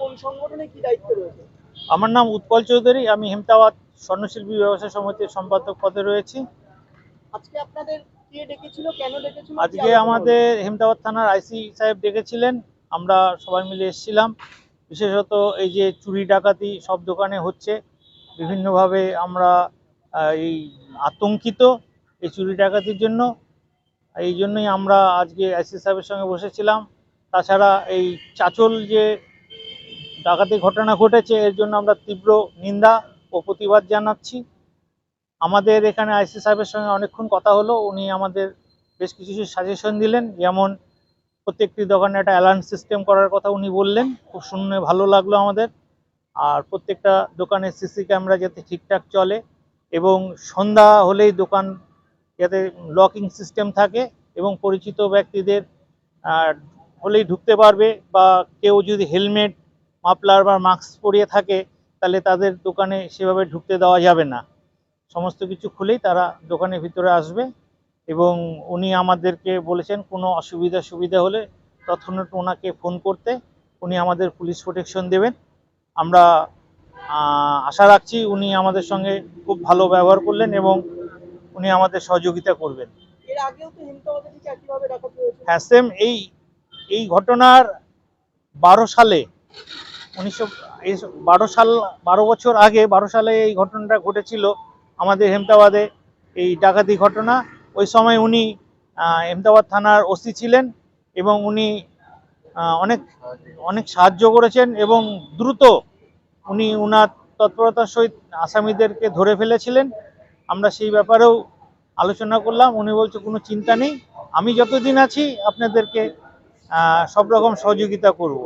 কোন সংগঠনে কি দায়িত্ব রয়েছে আমার নাম উৎপল চৌধুরী আমি হেমতাবাদ স্বর্ণশিল্পী ব্যবসায় সমিতির সম্পাদক পদে রয়েছি। আজকে আপনাদের কে ডেকেছিল কেন ডেকেছিল? আজকে আমাদের হেমতাবাদ থানার আইসি সাহেব ডেকেছিলেন আমরা সবাই মিলে এসেছিলাম। বিশেষত এই যে চুরি ডাকাতি সব দোকানে হচ্ছে। বিভিন্নভাবে আমরা এই আতঙ্কিত এই চুরি ডাকাতির জন্য। এই জন্যই আমরা আজকে আইসি সাহেবের সঙ্গে বসেছিলাম। তাছাড়া এই চাচল যে ডাকাতি ঘটনা ঘটেছে, এর জন্য আমরা তীব্র নিন্দা ও প্রতিবাদ জানাচ্ছি। আমাদের এখানে আইসি সাহেবের সঙ্গে অনেকক্ষণ কথা হলো, উনি আমাদের বেশ কিছু কিছু সাজেশন দিলেন। যেমন প্রত্যেকটি দোকানে একটা অ্যালার্ম সিস্টেম করার কথা উনি বললেন, খুব শুনে ভালো লাগল আমাদের। আর প্রত্যেকটা দোকানে সিসি ক্যামেরা যাতে ঠিকঠাক চলে এবং সন্ধ্যা হলেই দোকান যাতে লকিং সিস্টেম থাকে এবং পরিচিত ব্যক্তিদের হলেই ঢুকতে পারবে বা কেউ যদি হেলমেট মাফলার বা মাস্ক পরিয়ে থাকে তাহলে তাদের দোকানে সেভাবে ঢুকতে দেওয়া যাবে না। সমস্ত কিছু খুলেই তারা দোকানের ভিতরে আসবে এবং উনি আমাদেরকে বলেছেন কোনো অসুবিধা সুবিধা হলে তৎক্ষণাৎ ওনাকে ফোন করতে উনি আমাদের পুলিশ প্রোটেকশন দেবেন। আমরা আশা রাখছি উনি আমাদের সঙ্গে খুব ভালো ব্যবহার করলেন এবং উনি আমাদের সহযোগিতা করবেন। হ্যাঁ সেম এই এই ঘটনার বারো সালে, উনিশশো বারো সাল, বারো বছর আগে, বারো সালে এই ঘটনাটা ঘটেছিল আমাদের হেমতাবাদে, এই ডাকাতি ঘটনা। ওই সময় উনি হেমতাবাদ থানার ওসি ছিলেন এবং উনি অনেক অনেক সাহায্য করেছেন এবং দ্রুত উনি উনার তৎপরতার সহিত আসামিদেরকে ধরে ফেলেছিলেন। আমরা সেই ব্যাপারেও আলোচনা করলাম। উনি বলছে, কোনো চিন্তা নেই। আমি যতদিন আছি, আপনাদেরকে সব রকম সহযোগিতা করব।